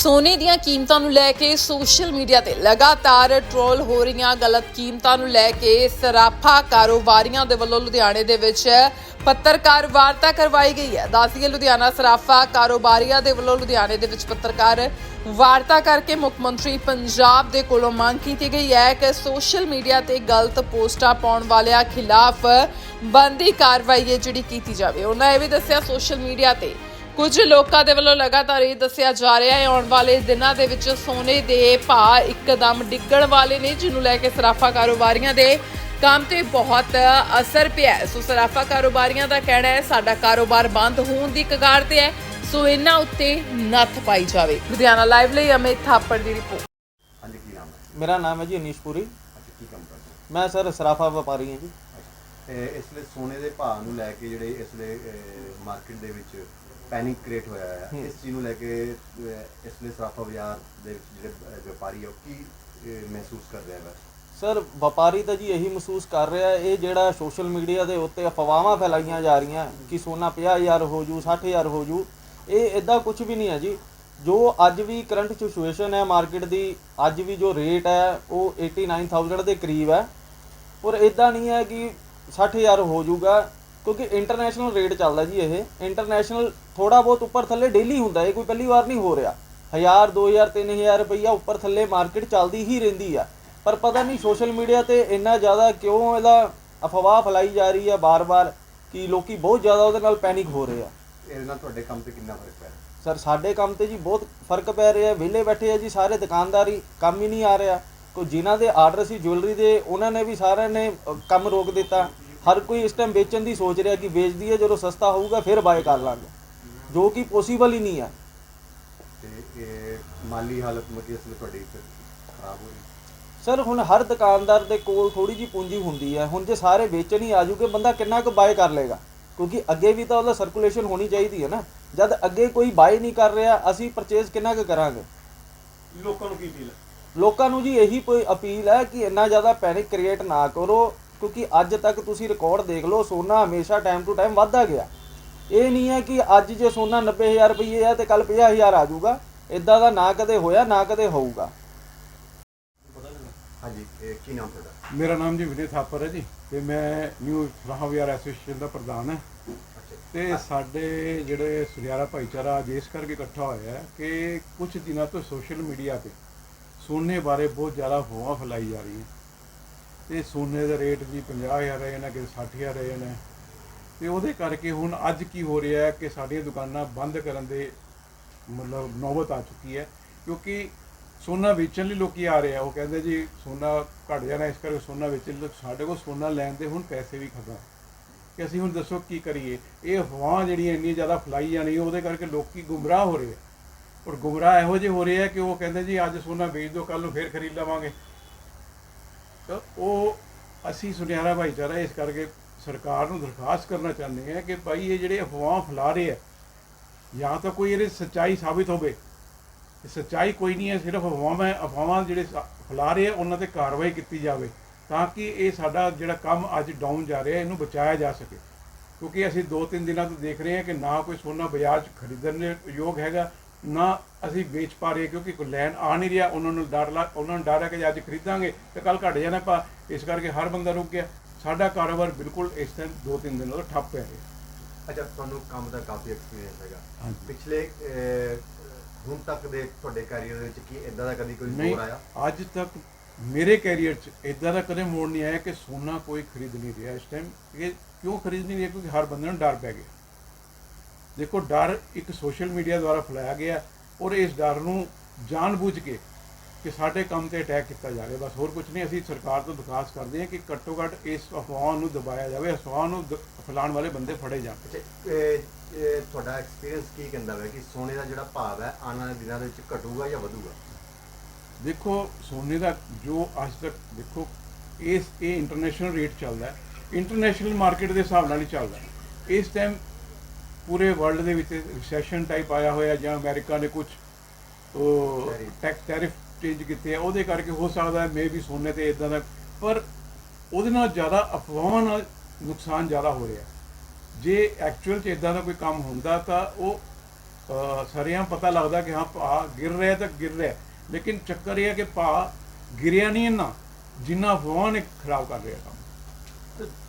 ਸੋਨੇ ਦੀਆਂ ਕੀਮਤਾਂ ਨੂੰ ਲੈ ਕੇ ਸੋਸ਼ਲ ਮੀਡੀਆ ਤੇ ਲਗਾਤਾਰ ਟ੍ਰੋਲ ਹੋ ਰਹੀਆਂ ਗਲਤ ਕੀਮਤਾਂ ਨੂੰ ਲੈ ਕੇ ਸਰਾਫਾ ਕਾਰੋਬਾਰੀਆਂ ਦੇ ਵੱਲੋਂ ਲੁਧਿਆਣੇ ਦੇ ਵਿੱਚ ਪੱਤਰਕਾਰ ਵਾਰਤਾ ਕਰਵਾਈ ਗਈ ਹੈ। ਦੱਸਈਏ ਲੁਧਿਆਣਾ ਸਰਾਫਾ ਕਾਰੋਬਾਰੀਆਂ ਦੇ ਵੱਲੋਂ ਲੁਧਿਆਣੇ ਦੇ ਵਿੱਚ ਪੱਤਰਕਾਰ ਵਾਰਤਾ ਕਰਕੇ ਮੁੱਖ ਮੰਤਰੀ ਪੰਜਾਬ ਦੇ ਕੋਲੋਂ ਮੰਗ ਕੀਤੀ ਗਈ ਹੈ ਕਿ ਸੋਸ਼ਲ ਮੀਡੀਆ ਤੇ ਗਲਤ ਪੋਸਟਾਂ ਪਾਉਣ ਵਾਲਿਆਂ ਖਿਲਾਫ ਬੰਦੀ ਕਾਰਵਾਈ ਹੈ ਜਿਹੜੀ ਕੀਤੀ ਜਾਵੇ। ਉਹਨਾਂ ਇਹ ਵੀ ਦੱਸਿਆ, ਸੋਸ਼ਲ ਮੀਡੀਆ ਤੇ ਕੁਝ ਲੋਕਾਂ ਦੇ ਵੱਲੋਂ ਲਗਾਤਾਰ ਇਹ ਦੱਸਿਆ ਜਾ ਰਿਹਾ ਹੈ ਆਉਣ ਵਾਲੇ ਦਿਨਾਂ ਦੇ ਵਿੱਚ ਸੋਨੇ ਦੇ ਭਾਅ ਇੱਕਦਮ ਡਿੱਗਣ ਵਾਲੇ ਨੇ ਜਿਹਨੂੰ ਲੈ ਕੇ ਸਰਾਫਾ ਕਾਰੋਬਾਰੀਆਂ ਦੇ ਕੰਮ ਤੇ ਬਹੁਤ ਅਸਰ ਪਿਆ ਹੈ। ਸੋ ਸਰਾਫਾ ਕਾਰੋਬਾਰੀਆਂ ਦਾ ਕਹਿਣਾ ਹੈ ਸਾਡਾ ਕਾਰੋਬਾਰ ਬੰਦ ਹੋਣ ਦੀ ਕਗਾਰ ਤੇ ਹੈ। ਸੋ ਇਹਨਾਂ ਉੱਤੇ ਨੱਥ ਪਾਈ ਜਾਵੇ। ਲੁਧਿਆਣਾ ਲਾਈਵ ਲਈ ਅਮਿਤ ਥਾਪੜ ਦੀ ਰਿਪੋਰਟ। ਹਾਂਜੀ ਕੀ ਨਾਮ ਹੈ? ਮੇਰਾ ਨਾਮ ਹੈ ਜੀ ਅਨੀਸ਼ ਪੁਰੀ। ਅੱਛਾ ਕੀ ਕੰਮ ਕਰਦੇ ਹੋ? ਮੈਂ ਸਰ ਸਰਾਫਾ ਵਪਾਰੀ ਹਾਂ ਜੀ। ਤੇ ਇਸ ਲਈ ਸੋਨੇ ਦੇ ਭਾਅ ਨੂੰ ਲੈ ਕੇ ਜਿਹੜੇ ਇਸ ਲਈ ਮਾਰਕੀਟ ਦੇ ਵਿੱਚ ਪੈਨਿਕ ਕ੍ਰੀਏਟ ਹੋਇਆ ਹੈ। ਹੂੰ। ਇਸ ਚੀਜ਼ ਨੂੰ ਲੈ ਕੇ ਇਸ ਲਈ ਸਰਾਫਾ ਬਾਜ਼ਾਰ ਦੇ ਵਿੱਚ ਜਿਹੜੇ ਵਪਾਰੀ ਉਹ ਕੀ ਮਹਿਸੂਸ ਕਰ ਰਿਹਾ ਹੈ? ਸਰ ਵਪਾਰੀ ਤਾਂ ਜੀ ਇਹੀ ਮਹਿਸੂਸ ਕਰ ਰਿਹਾ ਹੈ, ਇਹ ਜਿਹੜਾ ਸੋਸ਼ਲ ਮੀਡੀਆ ਦੇ ਉੱਤੇ ਅਫਵਾਹਾਂ ਫੈਲਾਈਆਂ ਜਾ ਰਹੀਆਂ ਕਿ ਸੋਨਾ 50000 ਹੋ ਜੂ 60000 ਹੋ ਜੂ ਇਹ ਇਦਾਂ ਕੁਝ ਵੀ ਨਹੀਂ ਹੈ ਜੀ। ਜੋ ਅੱਜ ਵੀ ਕਰੰਟ ਸਿਚੁਏਸ਼ਨ ਹੈ ਮਾਰਕੀਟ ਦੀ ਅੱਜ ਵੀ ਜੋ ਰੇਟ ਹੈ ਉਹ 89000 ਦੇ ਕਰੀਬ ਹੈ। ਔਰ ਇਦਾਂ ਨਹੀਂ ਹੈ ਕਿ 60000 ਹੋ ਜਾਊਗਾ ਕਿਉਂਕਿ ਇੰਟਰਨੈਸ਼ਨਲ ਰੇਟ ਚੱਲਦਾ ਜੀ ਇਹ। ਇੰਟਰਨੈਸ਼ਨਲ ਥੋੜਾ ਬਹੁਤ ਉੱਪਰ ਥੱਲੇ ਡੇਲੀ ਹੁੰਦਾ ਇਹ ਕੋਈ ਪਹਿਲੀ ਵਾਰ ਨਹੀਂ ਹੋ ਰਿਹਾ। 1000 2000 3000 ਰੁਪਈਆ ਉੱਪਰ ਥੱਲੇ ਮਾਰਕੀਟ ਚੱਲਦੀ ਹੀ ਰਹਿੰਦੀ ਆ। ਪਰ ਪਤਾ ਨਹੀਂ ਸੋਸ਼ਲ ਮੀਡੀਆ ਤੇ ਇੰਨਾ ਜ਼ਿਆਦਾ ਕਿਉਂ ਇਹਦਾ ਅਫਵਾਹ ਫੈਲਾਈ ਜਾ ਰਹੀ ਹੈ ਬਾਰ-ਬਾਰ ਕਿ ਲੋਕੀ ਬਹੁਤ ਜ਼ਿਆਦਾ ਉਹਦੇ ਨਾਲ ਪੈਨਿਕ ਹੋ ਰਹੇ ਆ। ਇਹਦੇ ਨਾਲ ਤੁਹਾਡੇ ਕੰਮ ਤੇ ਕਿੰਨਾ ਫ਼ਰਕ ਪਿਆ? ਸਰ ਸਾਡੇ ਕੰਮ ਤੇ ਜੀ ਬਹੁਤ ਫ਼ਰਕ ਪੈ ਰਿਹਾ ਵਿਹਲੇ ਬੈਠੇ ਆ ਜੀ ਸਾਰੇ ਦੁਕਾਨਦਾਰੀ ਕੰਮ ਹੀ ਨਹੀਂ ਆ ਰਿਹਾ। ਕੋ ਜਿਨ੍ਹਾਂ ਦੇ ਆਰਡਰ ਸੀ ਜੁਐਲਰੀ ਦੇ ਉਹਨਾਂ ਨੇ ਵੀ ਸਾਰਿਆਂ ਨੇ ਕੰਮ ਰੋਕ ਦਿੱਤਾ। ਹਰ ਕੋਈ ਇਸ ਟਾਈਮ ਵੇਚਣ ਦੀ ਸੋਚ ਰਿਹਾ ਕਿ ਵੇਚ ਦਈਏ ਜਦੋਂ ਸਸਤਾ ਹੋਊਗਾ ਫਿਰ ਬਾਏ ਕਰ ਲਾਂਗੇ। ਜੋ ਕਿ ਪੋਸੀਬਲ ਹੀ ਨਹੀਂ ਹੈ। ਤੇ ਇਹ ਮਾਲੀ ਹਾਲਤ ਮਤਲਬ ਇਸ ਲਈ ਤੁਹਾਡੀ ਫਿਰ ਖਰਾਬ ਹੋ ਰਹੀ ਸਰ ਹੁਣ ਹਰ ਦੁਕਾਨਦਾਰ ਦੇ ਕੋਲ ਥੋੜੀ ਜੀ ਪੂੰਜੀ ਹੁੰਦੀ ਹੈ। ਹੁਣ ਜੇ ਸਾਰੇ ਵੇਚਣ ਹੀ ਆਜੂਗੇ ਬੰਦਾ ਕਿੰਨਾ ਕੁ ਬਾਏ ਕਰ ਲੇਗਾ ਕਿਉਂਕਿ ਅੱਗੇ ਵੀ ਤਾਂ ਉਹਦਾ ਸਰਕੂਲੇਸ਼ਨ ਹੋਣੀ ਚਾਹੀਦੀ ਹੈ ਨਾ। ਜਦ ਅੱਗੇ ਕੋਈ ਬਾਏ ਨਹੀਂ ਕਰ ਰਿਹਾ ਅਸੀਂ ਪਰਚੇਜ਼ ਕਿੰਨਾ ਕੁ ਕਰਾਂਗੇ? ਲੋਕਾਂ ਨੂੰ ਕੀ ਫੀਲ ਲੋਕਾਂ ਨੂੰ ਜੀ ਇਹੀ ਕੋਈ ਅਪੀਲ ਹੈ ਕਿ ਇੰਨਾ ਜ਼ਿਆਦਾ ਪੈਨਿਕ ਕ੍ਰੀਏਟ ਨਾ ਕਰੋ। ਕਿਉਂਕਿ ਅੱਜ ਤੱਕ ਤੁਸੀਂ ਰਿਕਾਰਡ ਦੇਖ ਲਓ ਸੋਨਾ ਹਮੇਸ਼ਾ ਟਾਈਮ ਟੂ ਟਾਈਮ ਵੱਧਦਾ ਗਿਆ। ਇਹ ਨਹੀਂ ਹੈ ਕਿ ਅੱਜ ਜੇ ਸੋਨਾ 90000 ਰੁਪਏ ਹੈ ਤੇ ਕੱਲ 50000 ਆ ਜਾਊਗਾ। ਇਦਾਂ ਦਾ ਨਾ ਕਦੇ ਹੋਇਆ ਨਾ ਕਦੇ ਹੋਊਗਾ। ਹਾਂਜੀ ਇਹ ਕੀ ਨਾਮ ਤੁਹਾਡਾ? ਮੇਰਾ ਨਾਮ ਜੀ ਵਿਨੇ ਥਾਪਰ ਹੈ ਜੀ ਤੇ ਮੈਂ ਨਿਊ ਰਾਹਵਿਆਰ ਐਸੋਸੀਏਸ਼ਨ ਦਾ ਪ੍ਰਧਾਨ ਹਾਂ। ਤੇ ਸਾਡੇ ਜਿਹੜੇ ਸੁਨਿਆਰਾ ਭਾਈਚਾਰਾ ਅੱਜ ਇਸ ਕਰਕੇ ਇਕੱਠਾ ਹੋਇਆ ਹੈ ਕਿ ਕੁਝ ਦਿਨਾਂ ਤੋਂ ਸੋਸ਼ਲ ਮੀਡੀਆ ਤੇ ਸੋਨੇ ਬਾਰੇ ਬਹੁਤ ਜ਼ਿਆਦਾ ਹੋਆ ਫੈਲਾਈ ਜਾ ਰਹੀ ਹੈ ਤੇ ਸੋਨੇ ਦਾ ਰੇਟ ਵੀ 50000 ਰਹੇ ਨੇ ਕਿ 60000 ਰਹੇ ਨੇ। ਤੇ ਉਹਦੇ ਕਰਕੇ ਹੁਣ ਅੱਜ ਕੀ ਹੋ ਰਿਹਾ ਹੈ ਕਿ ਸਾਡੀਆਂ ਦੁਕਾਨਾਂ ਬੰਦ ਕਰਨ ਦੇ ਮਤਲਬ ਨੌਬਤ ਆ ਚੁੱਕੀ ਹੈ, ਕਿਉਂਕਿ ਸੋਨਾ ਵੇਚਣ ਲਈ ਲੋਕੀ ਆ ਰਹੇ ਆ। ਉਹ ਕਹਿੰਦੇ ਜੀ ਸੋਨਾ ਘਟ ਜਾਣਾ, ਇਸ ਕਰਕੇ ਸੋਨਾ ਵੇਚਣ ਲਈ ਸਾਡੇ ਕੋਲ ਸੋਨਾ ਲੈਣ ਦੇ ਹੁਣ ਪੈਸੇ ਵੀ ਖਤਮ। ਕਿ ਅਸੀਂ ਹੁਣ ਦੱਸੋ ਕੀ ਕਰੀਏ? ਇਹ ਹਵਾ ਜਿਹੜੀਆਂ ਇੰਨੀ ਜ਼ਿਆਦਾ ਫੈਲਾਈ ਜਾਣੀ ਉਹਦੇ ਕਰਕੇ ਲੋਕੀ ਗੁੰਮਰਾਹ ਹੋ ਰਹੇ ਆ? ਔਰ ਗੁੰਮਰਾਹ ਇਹੋ ਜਿਹੇ ਹੋ ਰਹੇ ਆ ਕਿ ਉਹ ਕਹਿੰਦੇ ਜੀ ਅੱਜ ਸੋਨਾ ਵੇਚ ਦਿਓ ਕੱਲ ਨੂੰ ਫੇਰ ਖਰੀਦ ਲਵਾਂਗੇ। ਤਾਂ ਉਹ ਅਸੀਂ ਸੁਨਿਆਰਾ ਭਾਈਚਾਰਾ ਇਸ ਕਰਕੇ ਸਰਕਾਰ ਨੂੰ ਦਰਖਾਸਤ ਕਰਨਾ ਚਾਹੁੰਦੇ ਹਾਂ ਕਿ ਭਾਈ ਇਹ ਜਿਹੜੇ ਅਫਵਾਹ ਫੈਲਾ ਰਹੇ ਆ, ਜਾਂ ਤਾਂ ਕੋਈ ਇਹਦੇ ਸੱਚਾਈ ਸਾਬਿਤ ਹੋਵੇ। ਸੱਚਾਈ ਕੋਈ ਨਹੀਂ ਹੈ, ਸਿਰਫ ਅਫਵਾਹਾਂ ਅਫਵਾਹਾਂ ਜਿਹੜੇ ਸ- ਫੈਲਾ ਰਹੇ ਆ, ਉਹਨਾਂ ਤੇ ਕਾਰਵਾਈ ਕੀਤੀ ਜਾਵੇ, ਤਾਂ ਕਿ ਇਹ ਸਾਡਾ ਜਿਹੜਾ ਕੰਮ ਅੱਜ ਡਾਊਨ ਜਾ ਰਿਹਾ, ਇਹਨੂੰ ਬਚਾਇਆ ਜਾ ਸਕੇ। ਕਿਉਂਕਿ ਅਸੀਂ 2-3 ਦਿਨਾਂ ਤੋਂ ਦੇਖ ਰਹੇ ਹਾਂ ਕਿ ਨਾ ਕੋਈ ਸੋਨਾ ਬਾਜ਼ਾਰ 'ਚ ਖਰੀਦਣ ਦੇ ਯੋਗ ਹੈਗਾ ਨਾ ਅਸੀਂ ਵੇਚ ਪਾ ਰਹੇ ਕਿਉਂਕਿ ਕੋਈ ਲੈਣ ਆ ਨਹੀਂ ਰਿਹਾ ਉਹਨਾਂ ਨੂੰ ਡਰ ਲਾ ਉਹਨਾਂ ਨੂੰ ਡਰ ਹੈ ਕਿ ਅੱਜ ਖਰੀਦਾਂਗੇ ਤੇ ਕੱਲ ਘਟ ਜਾਣਾ ਪਾ ਇਸ ਕਰਕੇ ਹਰ ਬੰਦਾ ਰੁਕ ਗਿਆ। ਸਾਡਾ ਕਾਰੋਬਾਰ ਬਿਲਕੁਲ ਇਸ ਟਾਈਮ 2-3 ਦਿਨਾਂ ਤੋਂ ਠੱਪ ਹੈ। ਅੱਛਾ ਤੁਹਾਨੂੰ ਕੰਮ ਦਾ ਕਾਫੀ ਐਕਸਪੀਰੀਅੰਸ ਹੈਗਾ। ਪਿਛਲੇ ਹੁਣ ਤੱਕ ਦੇ ਤੁਹਾਡੇ ਕੈਰੀਅਰ ਦੇ ਵਿੱਚ ਕੀ ਇਦਾਂ ਦਾ ਕਦੀ ਕੋਈ ਦੌਰ ਆਇਆ? ਅੱਜ ਤੱਕ ਮੇਰੇ ਕੈਰੀਅਰ 'ਚ ਇਦਾਂ ਦਾ ਕਦੇ ਮੋੜ ਨਹੀਂ ਆਇਆ ਕਿ ਸੋਨਾ ਕੋਈ ਖਰੀਦ ਨਹੀਂ ਰਿਹਾ ਇਸ ਟਾਈਮ ਇਹ ਕਿਉਂ ਖਰੀਦ ਨਹੀਂ ਰਿਹਾ? ਕਿਉਂਕਿ ਹਰ ਬੰਦੇ ਨੂੰ ਡਰ ਪੈ ਗਿਆ। ਦੇਖੋ ਡਰ ਇੱਕ ਸੋਸ਼ਲ ਮੀਡੀਆ ਦੁਆਰਾ ਫੈਲਾਇਆ ਗਿਆ ਔਰ ਇਸ ਡਰ ਨੂੰ ਜਾਣਬੁੱਝ ਕੇ ਕਿ ਸਾਡੇ ਕੰਮ ਤੇ ਅਟੈਕ ਕੀਤਾ ਜਾਵੇ। ਬਸ ਹੋਰ ਕੁਝ ਨਹੀਂ ਅਸੀਂ ਸਰਕਾਰ ਤੋਂ ਦਰਖਾਸਤ ਕਰਦੇ ਹਾਂ ਕਿ ਘੱਟੋ ਘੱਟ ਇਸ ਅਫਵਾਹ ਨੂੰ ਦਬਾਇਆ ਜਾਵੇ ਅਫਵਾਹ ਨੂੰ ਫੈਲਾਉਣ ਵਾਲੇ ਬੰਦੇ ਫੜੇ ਜਾਣ। ਤੁਹਾਡਾ ਐਕਸਪੀਰੀਅੰਸ ਕੀ ਕਹਿੰਦਾ ਹੈ ਕਿ ਸੋਨੇ ਦਾ ਜਿਹੜਾ ਭਾਵ ਹੈ ਆਉਣ ਵਾਲੇ ਦਿਨਾਂ ਦੇ ਵਿੱਚ ਘਟੂਗਾ ਜਾਂ ਵਧੂਗਾ? ਦੇਖੋ ਸੋਨੇ ਦਾ ਜੋ ਅੱਜ ਤੱਕ ਦੇਖੋ ਇਸ ਇਹ ਇੰਟਰਨੈਸ਼ਨਲ ਰੇਟ ਚੱਲਦਾ ਹੈ। ਇੰਟਰਨੈਸ਼ਨਲ ਮਾਰਕੀਟ ਦੇ ਹਿਸਾਬ ਨਾਲ ਹੀ ਚੱਲਦਾ ਹੈ। ਇਸ ਟਾਈਮ ਪੂਰੇ ਵਰਲਡ ਦੇ ਵਿੱਚ ਰਿਸੈਸ਼ਨ ਟਾਈਪ ਆਇਆ ਹੋਇਆ ਜਾਂ ਅਮਰੀਕਾ ਨੇ ਕੁਝ ਉਹ ਟੈਕਸ ਟੈਰਿਫ ਚੇਂਜ ਕੀਤੇ ਆ, ਉਹਦੇ ਕਰਕੇ ਹੋ ਸਕਦਾ ਹੈ ਮੇ ਵੀ ਸੋਨੇ ਤੇ ਇਦਾਂ ਦਾ, ਪਰ ਉਹਦੇ ਨਾਲ ਜ਼ਿਆਦਾ ਅਫਵਾਹਾਂ ਨਾਲ ਨੁਕਸਾਨ ਜ਼ਿਆਦਾ ਹੋ ਰਿਹਾ। ਜੇ ਐਕਚੁਅਲ ਚ ਇਦਾਂ ਦਾ ਕੋਈ ਕੰਮ ਹੁੰਦਾ ਤਾਂ ਉਹ ਸਰਿਆਂ ਪਤਾ ਲੱਗਦਾ ਕਿ ਹਾਂ ਭਾ ਗਿਰ ਰਿਹਾ ਤਾਂ ਗਿਰ ਰਿਹਾ। ਲੇਕਿਨ ਚੱਕਰ ਇਹ ਹੈ ਕਿ ਭਾ ਗਿਰਿਆ ਨਹੀਂ ਇੰਨਾ, ਜਿੰਨਾ ਅਫਵਾਹਾਂ ਨੇ ਖਰਾਬ ਕਰ ਰਿਹਾ ਕੰਮ।